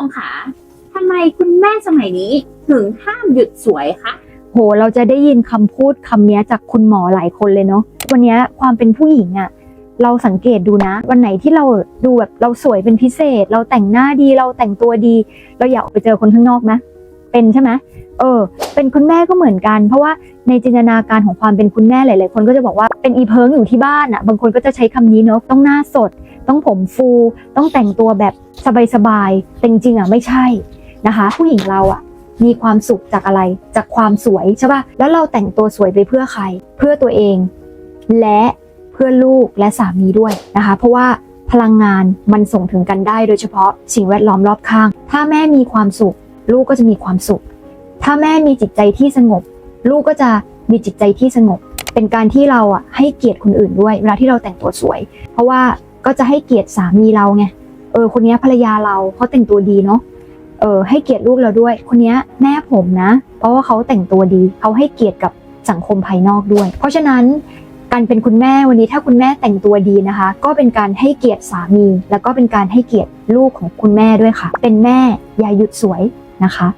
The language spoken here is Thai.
มคะทำไมคุณแม่สมัยนี้ถึงห้ามหยุดสวยคะ โห เราจะได้ยินคำพูดคำนี้จากคุณหมอหลายคนเลยเนาะ วันนี้ความเป็นผู้หญิงอะเราสังเกตดูนะ วันไหนที่เราดูแบบเราสวยเป็นพิเศษ เราแต่งหน้าดีเราแต่งตัวดี เราอยากออกไปเจอคนข้างนอกไหมเป็นใช่ไหมเออ เป็นคุณแม่ก็เหมือนกัน เพราะว่าในจินตนาการของความเป็นคุณแม่หลาย ๆ คนก็จะบอกว่าเป็นอีเพิงอยู่ที่บ้านอะบางคนก็จะใช้คำนี้เนาะต้องหน้าสด ต้องผมฟูต้องแต่งตัวแบบสบายๆแต่จริงๆอะไม่ใช่นะคะ ผู้หญิงเราอะมีความสุขจากอะไรจากความสวยใช่ป่ะแล้วเราแต่งตัวสวยไปเพื่อใคร เพื่อตัวเอง และเพื่อลูกและสามีด้วยนะคะ เพราะว่าพลังงานมันส่งถึงกันได้โดยเฉพาะสิ่งแวดล้อมรอบข้าง ถ้าแม่มีความสุข ลูกก็จะมีความสุข ถ้าแม่มีจิตใจที่สงบ ลูกก็จะมีจิตใจที่สงบ เป็นการที่เราอะให้เกียรติคนอื่นด้วย เวลาที่เราแต่งตัวสวย เพราะว่า ก็จะให้เกียรติสามีเราไงเออคนนี้ภรรยาเราเขาแต่งตัวดีเนาะเออให้เกียรติลูกเราด้วย คนนี้แม่ผมนะ เพราะว่าเขาแต่งตัวดีเขาให้เกียรติกับสังคมภายนอกด้วย เพราะฉะนั้นการเป็นคุณแม่วันนี้ถ้าคุณแม่แต่งตัวดีนะคะ ก็เป็นการให้เกียรติสามี แล้วก็เป็นการให้เกียรติลูกของคุณแม่ด้วยค่ะ เป็นแม่อย่าหยุดสวยนะคะ